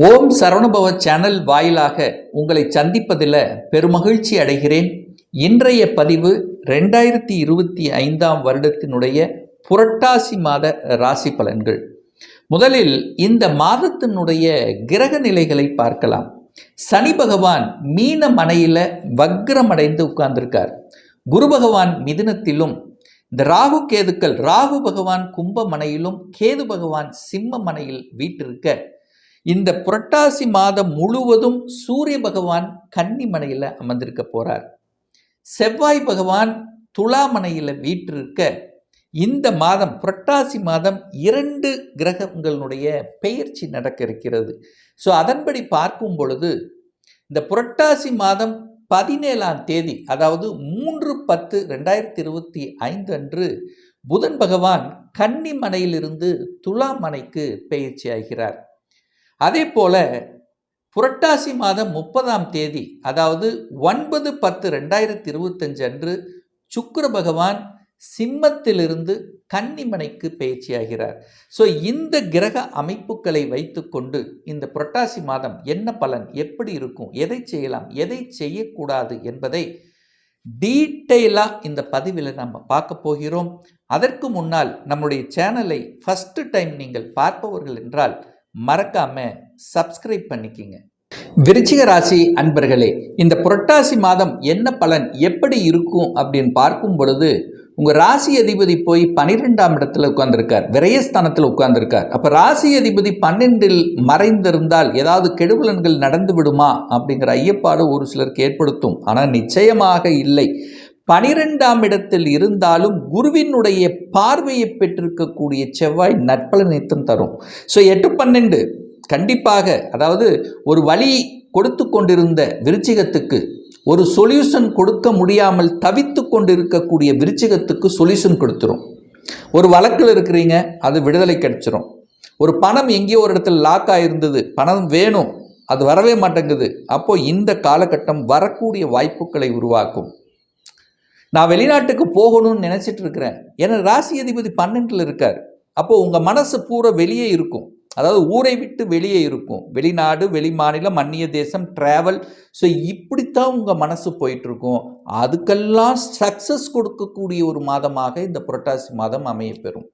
ஓம் சரணுபவ channel வாயிலாக உங்களை சந்திப்பதில் பெருமகிழ்ச்சி அடைகிறேன். இன்றைய பதிவு ரெண்டாயிரத்தி இருபத்தி ஐந்தாம் வருடத்தினுடைய புரட்டாசி மாத ராசி பலன்கள். முதலில் இந்த மாதத்தினுடைய கிரக நிலைகளை பார்க்கலாம். சனி பகவான் மீன மனையில் வக்ரமடைந்து உட்கார்ந்திருக்கார். குரு பகவான் மிதுனத்திலும் இந்த ராகு கேதுக்கள் ராகு பகவான் கும்ப மனையிலும் கேது பகவான் சிம்ம மனையில் வீட்டிருக்க இந்த புரட்டாசி மாதம் முழுவதும் சூரிய பகவான் கன்னிமனையில் அமர்ந்திருக்க போகிறார் செவ்வாய் பகவான் துலாமனையில் வீற்றிருக்க இந்த மாதம் புரட்டாசி மாதம் இரண்டு கிரகங்களுடைய பெயர்ச்சி நடக்க இருக்கிறது. ஸோ அதன்படி பார்க்கும் பொழுது இந்த புரட்டாசி மாதம் பதினேழாம் தேதி அதாவது மூன்று பத்து ரெண்டாயிரத்தி இருபத்தி ஐந்து அன்று புதன் பகவான் கன்னிமனையிலிருந்து துலாமனைக்கு பெயர்ச்சி ஆகிறார். அதே போல் புரட்டாசி மாதம் முப்பதாம் தேதி அதாவது ஒன்பது பத்து ரெண்டாயிரத்தி இருபத்தஞ்சு அன்று சுக்கர பகவான் சிம்மத்திலிருந்து கன்னிமனைக்கு பயிற்சியாகிறார். ஸோ இந்த கிரக அமைப்புகளை வைத்துக்கொண்டு இந்த புரட்டாசி மாதம் என்ன பலன் எப்படி இருக்கும் எதை செய்யலாம் எதை செய்யக்கூடாது என்பதை டீட்டெயிலாக இந்த பதிவில் நம்ம பார்க்க போகிறோம். அதற்கு முன்னால் நம்முடைய சேனலை ஃபஸ்ட்டு டைம் நீங்கள் பார்ப்பவர்கள் என்றால் மறக்காம சப்ஸ்கிரைப் பண்ணிக்கிங்க. விருச்சிக ராசி அன்பர்களே இந்த புரட்டாசி மாதம் என்ன பலன் எப்படி இருக்கும் அப்படின்னு பார்க்கும் பொழுது உங்கள் ராசி அதிபதி போய் பன்னிரெண்டாம் இடத்துல உட்கார்ந்துருக்கார் விரயஸ்தானத்தில் உட்கார்ந்துருக்கார். அப்போ ராசி அதிபதி பன்னெண்டில் மறைந்திருந்தால் ஏதாவது கெடுபலன்கள் நடந்து விடுமா அப்படிங்கிற ஐயப்பாடு ஒரு சிலருக்கு ஏற்படுத்தும். ஆனால் நிச்சயமாக இல்லை. பனிரெண்டாம் இடத்தில் இருந்தாலும் குருவினுடைய பார்வையை பெற்றிருக்கக்கூடிய செவ்வாய் நற்பலனைத்தும் தரும். ஸோ எட்டு பன்னெண்டு கண்டிப்பாக அதாவது ஒரு வழி கொடுத்து கொண்டிருந்த விருச்சிகத்துக்கு ஒரு சொல்யூஷன் கொடுக்க முடியாமல் தவித்து கொண்டிருக்கக்கூடிய விருச்சிகத்துக்கு சொல்யூஷன் கொடுத்துரும். ஒரு வழக்கில் இருக்கிறீங்க அது விடுதலை கிடைச்சிரும். ஒரு பணம் எங்கேயோ ஒரு இடத்துல லாக் ஆகிருந்தது பணம் வேணும் அது வரவே மாட்டேங்குது. அப்போது இந்த காலகட்டம் வரக்கூடிய வாய்ப்புகளை உருவாக்கும். நான் வெளிநாட்டுக்கு போகணும்னு நினச்சிட்டு இருக்கிறேன். ஏன்னா ராசி அதிபதி பன்னெண்டில் இருக்கார். அப்போது உங்கள் மனசு பூரா வெளியே இருக்கும். அதாவது ஊரை விட்டு வெளியே இருக்கும். வெளிநாடு வெளி மாநிலம் அந்நிய தேசம் ட்ராவல் ஸோ இப்படித்தான் உங்கள் மனசு போயிட்டுருக்கும். அதுக்கெல்லாம் சக்ஸஸ் கொடுக்கக்கூடிய ஒரு மாதமாக இந்த புரட்டாசி மாதம் அமையப்பெறும்.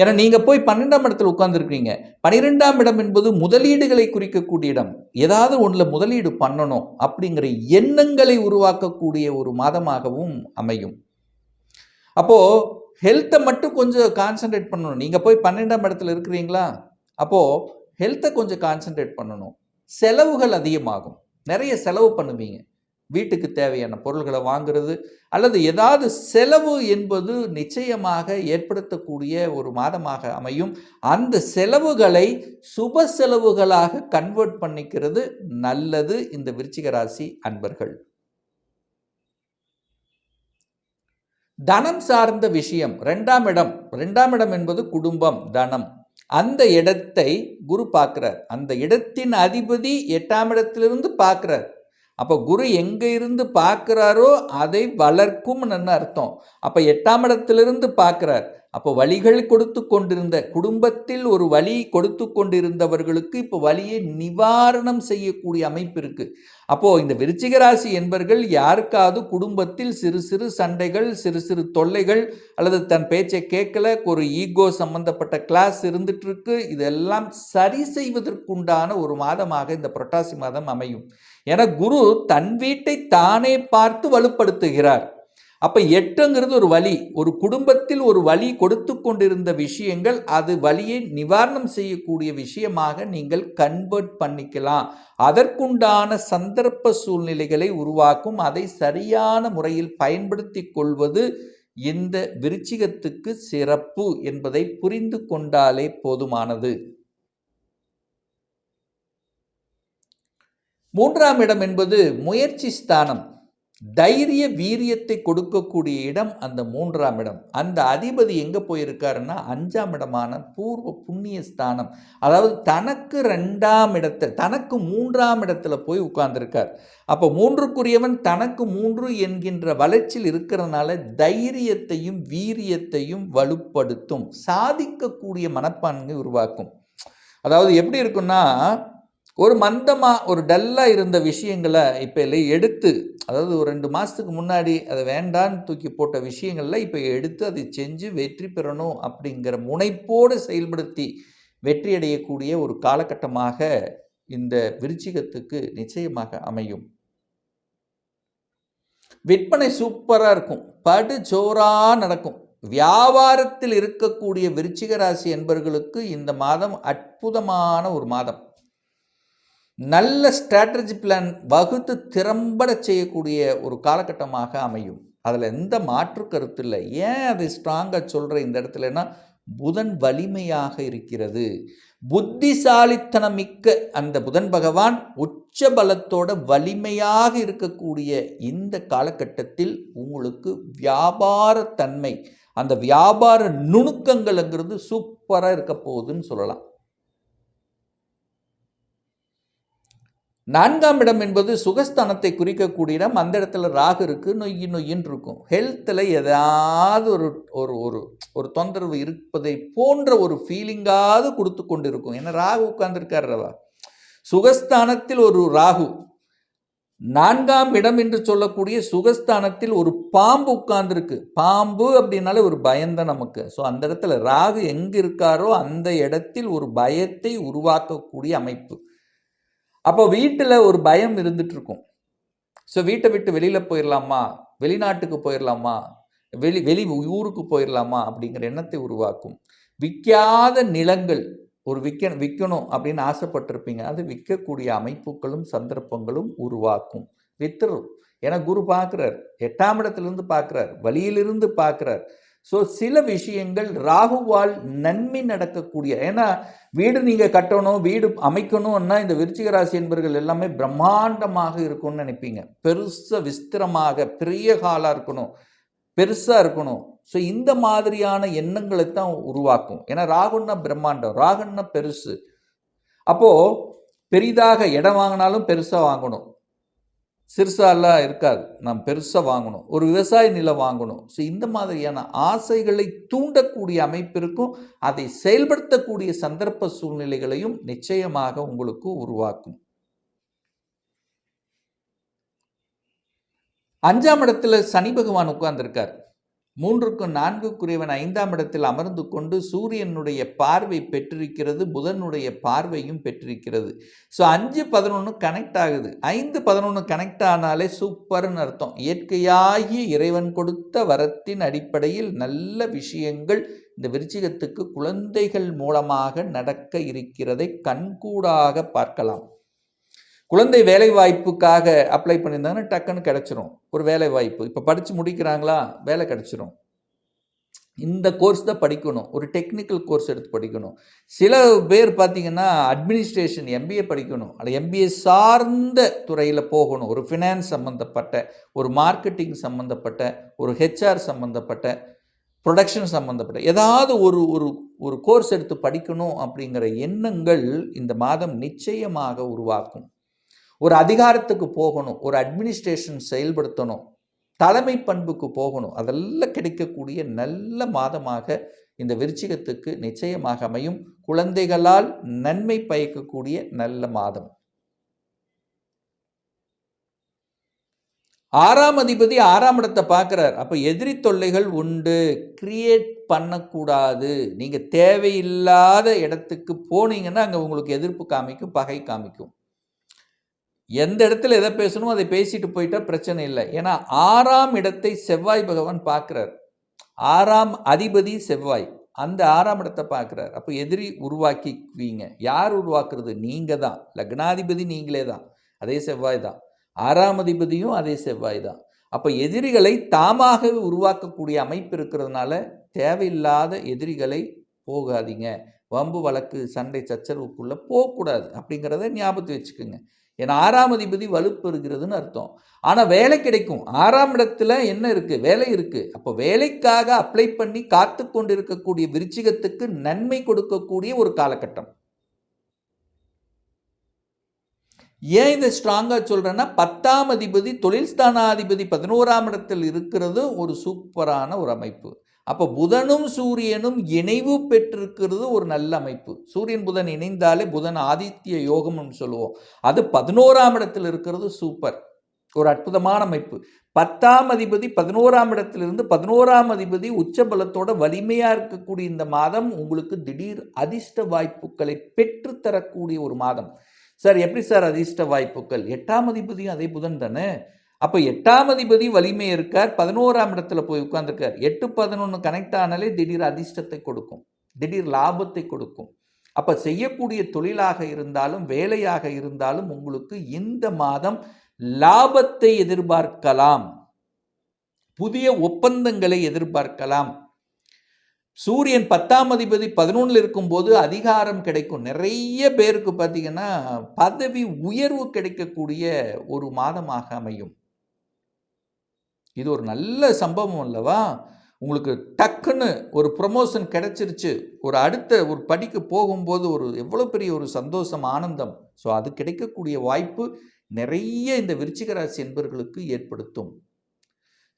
ஏன்னா நீங்கள் போய் பன்னெண்டாம் இடத்துல உட்காந்துருக்கீங்க பன்னிரெண்டாம் இடம் என்பது முதலீடுகளை குறிக்கக்கூடிய இடம். ஏதாவது ஒன்றில் முதலீடு பண்ணணும் அப்படிங்கிற எண்ணங்களை உருவாக்கக்கூடிய ஒரு மாதமாகவும் அமையும். அப்போது ஹெல்த்தை மட்டும் கொஞ்சம் கான்சென்ட்ரேட் பண்ணணும். நீங்கள் போய் பன்னெண்டாம் இடத்துல இருக்கிறீங்களா? அப்போது ஹெல்த்தை கொஞ்சம் கான்சென்ட்ரேட் பண்ணணும். செலவுகள் அதிகமாகும். நிறைய செலவு பண்ணுவீங்க. வீட்டுக்கு தேவையான பொருள்களை வாங்குறது அல்லது ஏதாவது செலவு என்பது நிச்சயமாக ஏற்படுத்தக்கூடிய ஒரு மாதமாக அமையும். அந்த செலவுகளை சுப செலவுகளாக கன்வெர்ட் பண்ணிக்கிறது நல்லது இந்த விருச்சிக ராசி அன்பர்கள். தனம் சார்ந்த விஷயம் ரெண்டாம் இடம். ரெண்டாம் இடம் என்பது குடும்பம் தனம். அந்த இடத்தை குரு பார்க்குறார். அந்த இடத்தின் அதிபதி எட்டாம் இடத்திலிருந்து பார்க்குறார். அப்போ குரு எங்கே இருந்து பார்க்குறாரோ அதை வளர்க்கும்னு அர்த்தம். அப்போ எட்டாம் இடத்திலிருந்து பார்க்குறார். அப்போ வழிகள் கொடுத்து கொண்டிருந்த குடும்பத்தில் ஒரு வழி கொடுத்து கொண்டிருந்தவர்களுக்கு இப்போ வழியை நிவாரணம் செய்யக்கூடிய அமைப்பு இருக்குது அப்போது இந்த விருச்சிக ராசி என்பர்கள் யாருக்காவது குடும்பத்தில் சிறு சிறு சண்டைகள் சிறு சிறு தொல்லைகள் அல்லது தன் பேச்சை கேட்கல ஒரு ஈகோ சம்பந்தப்பட்ட கிளாஸ் இருந்துட்டு இருக்கு இதெல்லாம் சரி செய்வதற்குண்டான ஒரு மாதமாக இந்த புரட்டாசி மாதம் அமையும். என குரு தன் வீட்டை தானே பார்த்து வலுப்படுத்துகிறார். அப்போ எட்டுங்கிறது ஒரு வழி ஒரு குடும்பத்தில் ஒரு வழி கொடுத்து கொண்டிருந்த விஷயங்கள் அது வழியை நிவாரணம் செய்யக்கூடிய விஷயமாக நீங்கள் கன்வெர்ட் பண்ணிக்கலாம். அதற்குண்டான சந்தர்ப்ப சூழ்நிலைகளை உருவாக்கும். அதை சரியான முறையில் பயன்படுத்தி கொள்வது இந்த விருச்சிகத்துக்கு சிறப்பு என்பதை புரிந்து கொண்டாலே போதுமானது. மூன்றாம் இடம் என்பது முயற்சி ஸ்தானம். தைரிய வீரியத்தை கொடுக்கக்கூடிய இடம் அந்த மூன்றாம் இடம். அந்த அதிபதி எங்கே போயிருக்காருன்னா அஞ்சாம் இடமான பூர்வ புண்ணிய ஸ்தானம். அதாவது தனக்கு ரெண்டாம் இடத்தை தனக்கு மூன்றாம் இடத்துல போய் உட்கார்ந்துருக்கார். அப்போ மூன்றுக்குரியவன் தனக்கு மூன்று என்கின்ற வளர்ச்சியில் இருக்கிறதுனால தைரியத்தையும் வீரியத்தையும் வலுப்படுத்தும் சாதிக்கக்கூடிய மனப்பான்மை உருவாக்கும். அதாவது எப்படி இருக்குன்னா ஒரு மந்தமாக ஒரு டல்லாக இருந்த விஷயங்களை இப்போ இல்லை எடுத்து அதாவது ஒரு ரெண்டு மாதத்துக்கு முன்னாடி அதை வேண்டான்னு தூக்கி போட்ட விஷயங்களில் இப்போ எடுத்து அதை செஞ்சு வெற்றி பெறணும் அப்படிங்கிற முனைப்போடு செயல்படுத்தி வெற்றி அடையக்கூடிய ஒரு காலகட்டமாக இந்த விருச்சிகத்துக்கு நிச்சயமாக அமையும். விற்பனை சூப்பராக இருக்கும். படு ஜோராக நடக்கும். வியாபாரத்தில் இருக்கக்கூடிய விருச்சிக ராசி என்பவர்களுக்கு இந்த மாதம் அற்புதமான ஒரு மாதம். நல்ல ஸ்ட்ராட்டஜி பிளான் வகுத்து திறம்பட செய்யக்கூடிய ஒரு காலகட்டமாக அமையும். அதில் எந்த மாற்று கருத்து இல்லை. ஏன் அதை ஸ்ட்ராங்காக சொல்கிற இந்த இடத்துலனா புதன் வலிமையாக இருக்கிறது. புத்திசாலித்தனம் மிக்க அந்த புதன் பகவான் உச்ச பலத்தோட வலிமையாக இருக்கக்கூடிய இந்த காலகட்டத்தில் உங்களுக்கு வியாபாரத்தன்மை அந்த வியாபார நுணுக்கங்கள்ங்கிறது சூப்பராக இருக்க போகுதுன்னு சொல்லலாம். நான்காம் இடம் என்பது சுகஸ்தானத்தை குறிக்கக்கூடிய இடம். அந்த இடத்துல ராகு இருக்குது நொய் நொய்யின்னு இருக்கும். ஹெல்த்தில் ஏதாவது ஒரு ஒரு ஒரு ஒரு தொந்தரவு இருப்பதை போன்ற ஒரு ஃபீலிங்காவது கொடுத்து கொண்டு இருக்கும் ஏன்னா ராகு உட்கார்ந்துருக்காருவா சுகஸ்தானத்தில் ஒரு ராகு. நான்காம் இடம் என்று சொல்லக்கூடிய சுகஸ்தானத்தில் ஒரு பாம்பு உட்கார்ந்துருக்கு. பாம்பு அப்படின்னாலே ஒரு பயம்தான் நமக்கு. ஸோ அந்த இடத்துல ராகு எங்கே இருக்காரோ அந்த இடத்தில் ஒரு பயத்தை உருவாக்கக்கூடிய அமைப்பு. அப்போ வீட்டில் ஒரு பயம் இருந்துட்டு இருக்கும் ஸோ வீட்டை விட்டு வெளியில் போயிடலாமா வெளிநாட்டுக்கு போயிடலாமா வெளி வெளி ஊருக்கு போயிடலாமா அப்படிங்கிற எண்ணத்தை உருவாக்கும். விற்காத நிலங்கள் ஒரு விற்க விற்கணும் அப்படின்னு ஆசைப்பட்டிருப்பீங்க. அது விற்கக்கூடிய அமைப்புகளும் சந்தர்ப்பங்களும் உருவாக்கும். வித்துரும். ஏன்னா குரு பார்க்குறார். எட்டாம் இடத்துலேருந்து பார்க்குறார். வழியிலிருந்து பார்க்குறார். ஸோ சில விஷயங்கள் ராகுவால் நன்மை நடக்கக்கூடிய ஏன்னா வீடு நீங்கள் கட்டணும் வீடு அமைக்கணும்னா இந்த விருச்சிக ராசி என்பர்கள் எல்லாமே பிரம்மாண்டமாக இருக்கும்னு நினைப்பீங்க. பெருசாக விஸ்திரமாக பெரிய காலாக இருக்கணும் பெருசாக இருக்கணும். ஸோ இந்த மாதிரியான எண்ணங்களை தான் உருவாக்கும். ஏன்னா ராகுன்னா பிரம்மாண்டம் ராகுன்னா பெருசு. அப்போது பெரிதாக இடம் வாங்கினாலும் பெருசாக வாங்கணும். சிறுசாலாம் இருக்காது. நாம் பெருசாக வாங்கணும். ஒரு விவசாய நிலம் வாங்கணும். ஸோ இந்த மாதிரியான ஆசைகளை தூண்டக்கூடிய அமைப்பிற்கும் அதை செயல்படுத்தக்கூடிய சந்தர்ப்ப சூழ்நிலைகளையும் நிச்சயமாக உங்களுக்கு உருவாக்கும். அஞ்சாம் இடத்துல சனி பகவான் உட்கார்ந்துருக்கார். மூன்றுக்கும் நான்குக்குரியவன் ஐந்தாம் இடத்தில் அமர்ந்து கொண்டு சூரியனுடைய பார்வை பெற்றிருக்கிறது புதனுடைய பார்வையும் பெற்றிருக்கிறது. ஸோ அஞ்சு பதினொன்று கனெக்ட் ஆகுது. ஐந்து பதினொன்று கனெக்ட் ஆனாலே சூப்பர்னு அர்த்தம். இயற்கையாகி இறைவன் கொடுத்த வரத்தின் அடிப்படையில் நல்ல விஷயங்கள் இந்த விருச்சிகத்துக்கு குழந்தைகள் மூலமாக நடக்க இருக்கிறதை கண்கூடாக பார்க்கலாம். குழந்தை வேலை வாய்ப்புக்காக அப்ளை பண்ணியிருந்தாங்கன்னா டக்குன்னு கிடச்சிரும். ஒரு வேலை வாய்ப்பு இப்போ படித்து முடிக்கிறாங்களா? வேலை கிடச்சிரும். இந்த கோர்ஸ் தான் படிக்கணும். ஒரு டெக்னிக்கல் கோர்ஸ் எடுத்து படிக்கணும். சில பேர் பார்த்தீங்கன்னா அட்மினிஸ்ட்ரேஷன் எம்பிஏ படிக்கணும். அல்ல எம்பிஏ சார்ந்த துறையில் போகணும். ஒரு ஃபினான்ஸ் சம்மந்தப்பட்ட ஒரு மார்க்கெட்டிங் சம்மந்தப்பட்ட ஒரு ஹெச்ஆர் சம்மந்தப்பட்ட ப்ரொடக்ஷன் சம்மந்தப்பட்ட ஏதாவது ஒரு ஒரு ஒரு கோர்ஸ் எடுத்து படிக்கணும் அப்படிங்கிற எண்ணங்கள் இந்த மாதம் நிச்சயமாக உருவாக்கும். ஒரு அதிகாரத்துக்கு போகணும் ஒரு அட்மினிஸ்ட்ரேஷன் செயல்படுத்தணும் தலைமை பண்புக்கு போகணும் அதெல்லாம் கிடைக்கக்கூடிய நல்ல மாதமாக இந்த விருச்சிகத்துக்கு நிச்சயமாக அமையும். குழந்தைகளால் நன்மை பயக்கக்கூடிய நல்ல மாதம். ஆறாம் அதிபதி ஆறாம் இடத்தை பார்க்குறார். அப்போ எதிரி தொல்லைகள் உண்டு. கிரியேட் பண்ணக்கூடாது. நீங்கள் தேவையில்லாத இடத்துக்கு போனீங்கன்னா அங்கே உங்களுக்கு எதிர்ப்பு காமிக்கும் பகை காமிக்கும். எந்த இடத்துல எதை பேசணுமோ அதை பேசிட்டு போயிட்டா பிரச்சனை இல்லை. ஏன்னா ஆறாம் இடத்தை செவ்வாய் பகவான் பார்க்குறார். ஆறாம் அதிபதி செவ்வாய். அந்த ஆறாம் இடத்தை பார்க்குறார். அப்போ எதிரி உருவாக்கிக்குவீங்க. யார் உருவாக்குறது? நீங்கள் தான். லக்னாதிபதி நீங்களே தான். அதே செவ்வாய் தான். ஆறாம் அதிபதியும் அதே செவ்வாய் தான். அப்போ எதிரிகளை தாமாகவே உருவாக்கக்கூடிய அமைப்பு இருக்கிறதுனால தேவையில்லாத எதிரிகளை போகாதீங்க. வம்பு வழக்கு சண்டை சச்சரவுக்குள்ளே போகக்கூடாது. அப்படிங்கிறத ஞாபகத்து வச்சுக்கோங்க. ஏன்னா ஆறாம் அதிபதி வலுப்பெறுகிறதுன்னு அர்த்தம். ஆனால் வேலை கிடைக்கும். ஆறாம் இடத்துல என்ன இருக்குது வேலை இருக்குது அப்போ வேலைக்காக அப்ளை பண்ணி காத்து கொண்டிருக்கக்கூடிய விருச்சிகத்துக்கு நன்மை கொடுக்கக்கூடிய ஒரு காலகட்டம். ஏன் இதை ஸ்ட்ராங்காக சொல்கிறேன்னா பத்தாம் அதிபதி தொழில் ஸ்தானாதிபதி பதினோராம் இடத்தில் இருக்கிறது ஒரு சூப்பரான ஒரு அமைப்பு. அப்போ புதனும் சூரியனும் இணைவு பெற்றிருக்கிறது ஒரு நல்ல அமைப்பு. சூரியன் புதன் இணைந்தாலே புதன் ஆதித்ய யோகம்னு சொல்லுவோம். அது பதினோராம் இடத்தில் இருக்கிறது சூப்பர். ஒரு அற்புதமான அமைப்பு. பத்தாம் அதிபதி பதினோராம் இடத்திலிருந்து பதினோராம் அதிபதி உச்சபலத்தோட வலிமையாக இருக்கக்கூடிய இந்த மாதம் உங்களுக்கு திடீர் அதிர்ஷ்ட வாய்ப்புகளை பெற்றுத்தரக்கூடிய ஒரு மாதம். சார் எப்படி சார் அதிர்ஷ்ட வாய்ப்புகள்? எட்டாம் அதிபதியும் அதே புதன் தானே? அப்போ எட்டாம் அதிபதி வலிமை இருக்கார் பதினோராம் இடத்துல போய் உட்காந்துருக்கார் எட்டு பதினொன்று கனெக்ட் ஆனாலே திடீர் அதிர்ஷ்டத்தை கொடுக்கும். திடீர் லாபத்தை கொடுக்கும். அப்போ செய்யக்கூடிய தொழிலாக இருந்தாலும் வேலையாக இருந்தாலும் உங்களுக்கு இந்த மாதம் லாபத்தை எதிர்பார்க்கலாம். புதிய ஒப்பந்தங்களை எதிர்பார்க்கலாம். சூரியன் பத்தாம் அதிபதி பதினொன்றில் இருக்கும்போது அதிகாரம் கிடைக்கும். நிறைய பேருக்கு பார்த்தீங்கன்னா பதவி உயர்வு கிடைக்கக்கூடிய ஒரு மாதமாக அமையும். இது ஒரு நல்ல சம்பவம் அல்லவா? உங்களுக்கு டக்குன்னு ஒரு ப்ரொமோஷன் கிடைச்சிருச்சு. ஒரு அடுத்த ஒரு படிக்கு போகும்போது ஒரு எவ்வளோ பெரிய ஒரு சந்தோஷம் ஆனந்தம். ஸோ அது கிடைக்கக்கூடிய வாய்ப்பு நிறைய இந்த விருச்சிக ராசி என்பவர்களுக்கு ஏற்படுத்தும்.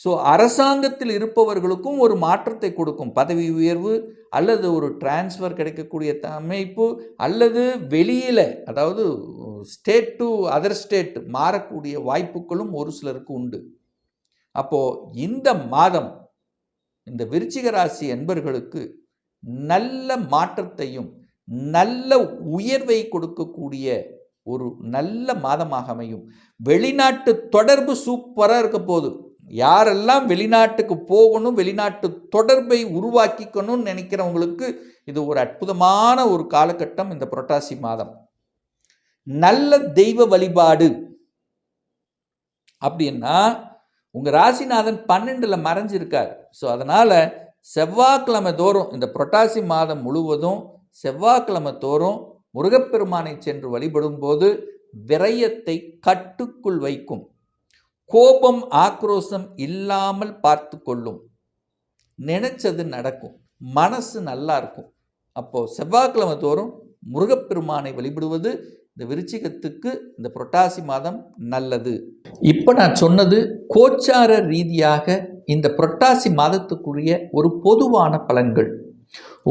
ஸோ அரசாங்கத்தில் இருப்பவர்களுக்கும் ஒரு மாற்றத்தை கொடுக்கும். பதவி உயர்வு அல்லது ஒரு டிரான்ஸ்ஃபர் கிடைக்கக்கூடிய அமைப்பு அல்லது வெளியில் அதாவது ஸ்டேட் டு அதர் ஸ்டேட் மாறக்கூடிய வாய்ப்புகளும் ஒரு சிலருக்கு உண்டு. அப்போது இந்த மாதம் இந்த விருச்சிக ராசி என்பர்களுக்கு நல்ல மாற்றத்தையும் நல்ல உயர்வை கொடுக்கக்கூடிய ஒரு நல்ல மாதமாக அமையும். வெளிநாட்டு தொடர்பு சூப்பராக இருக்க போகுது. யாரெல்லாம் வெளிநாட்டுக்கு போகணும் வெளிநாட்டு தொடர்பை உருவாக்கிக்கணும்னு நினைக்கிறவங்களுக்கு இது ஒரு அற்புதமான ஒரு காலகட்டம் இந்த புரட்டாசி மாதம். நல்ல தெய்வ வழிபாடு அப்படின்னா உங்கள் ராசிநாதன் பன்னெண்டில் மறைஞ்சிருக்கார். ஸோ அதனால் செவ்வாய்க்கிழமை தோறும் இந்த புரட்டாசி மாதம் முழுவதும் செவ்வாய்க்கிழமை தோறும் முருகப்பெருமானை சென்று வழிபடும்போது விரயத்தை கட்டுக்குள் வைக்கும். கோபம் ஆக்ரோஷம் இல்லாமல் பார்த்து கொள்ளும். நினைச்சது நடக்கும். மனசு நல்லா இருக்கும். அப்போது செவ்வாய்க்கிழமை தோறும் முருகப்பெருமானை வழிபடுவது இந்த விருச்சிகத்துக்கு இந்த புரட்டாசி மாதம் நல்லது. இப்போ நான் சொன்னது கோச்சார ரீதியாக இந்த புரட்டாசி மாதத்துக்குரிய ஒரு பொதுவான பலன்கள்.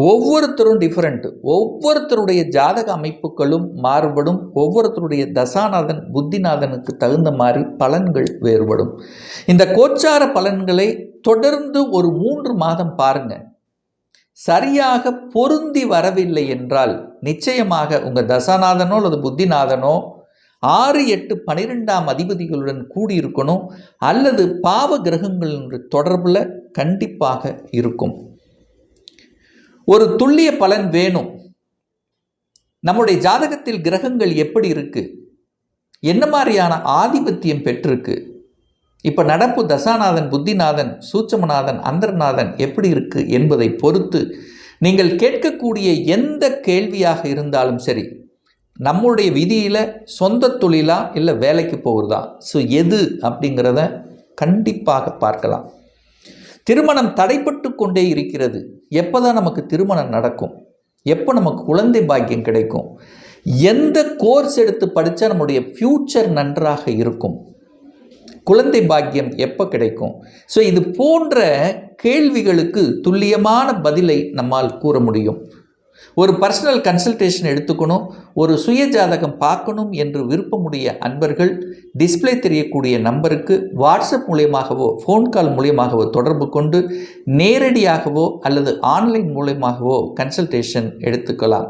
ஒவ்வொருத்தரும் டிஃப்ரெண்ட் ஒவ்வொருத்தருடைய ஜாதக அமைப்புகளும் மாறுபடும். ஒவ்வொருத்தருடைய தசாநாதன் புத்திநாதனுக்கு தகுந்த மாதிரி பலன்கள் வேறுபடும். இந்த கோச்சார பலன்களை தொடர்ந்து ஒரு மூன்று மாதம் பாருங்கள் சரியாக பொருந்தி வரவில்லை என்றால் நிச்சயமாக உங்கள் தசாநாதனோ அல்லது புத்திநாதனோ ஆறு எட்டு பனிரெண்டாம் அதிபதிகளுடன் கூடியிருக்கணும். அல்லது பாவ கிரகங்களின் தொடர்பில் கண்டிப்பாக இருக்கும். ஒரு துல்லிய பலன் வேணும். நம்முடைய ஜாதகத்தில் கிரகங்கள் எப்படி இருக்கு? என்ன மாதிரியான ஆதிபத்தியம் பெற்றிருக்கு? இப்போ நடப்பு தசாநாதன் புத்திநாதன் சூட்சமநாதன் அந்தர்நாதன் எப்படி இருக்குது என்பதை பொறுத்து நீங்கள் கேட்கக்கூடிய எந்த கேள்வியாக இருந்தாலும் சரி நம்முடைய விதியில் சொந்த தொழிலா இல்லை வேலைக்கு போகிறதா ஸோ எது அப்படிங்கிறத கண்டிப்பாக பார்க்கலாம். திருமணம் தடைப்பட்டு கொண்டே இருக்கிறது. எப்போ தான் நமக்கு திருமணம் நடக்கும்? எப்போ நமக்கு குழந்தை பாக்கியம் கிடைக்கும்? எந்த கோர்ஸ் எடுத்து படித்தா நம்முடைய ஃப்யூச்சர் நன்றாக இருக்கும்? குழந்தை பாக்கியம் எப்போ கிடைக்கும்? ஸோ இது போன்ற கேள்விகளுக்கு துல்லியமான பதிலை நம்மால் கூற முடியும். ஒரு பர்சனல் கன்சல்டேஷன் எடுத்துக்கணும் ஒரு சுய ஜாதகம் பார்க்கணும் என்று விருப்பமுடைய அன்பர்கள் டிஸ்ப்ளே தெரியக்கூடிய நம்பருக்கு வாட்ஸ்அப் மூலியமாகவோ ஃபோன் கால் மூலியமாகவோ தொடர்பு கொண்டு நேரடியாகவோ அல்லது ஆன்லைன் மூலியமாகவோ கன்சல்டேஷன் எடுத்துக்கலாம்.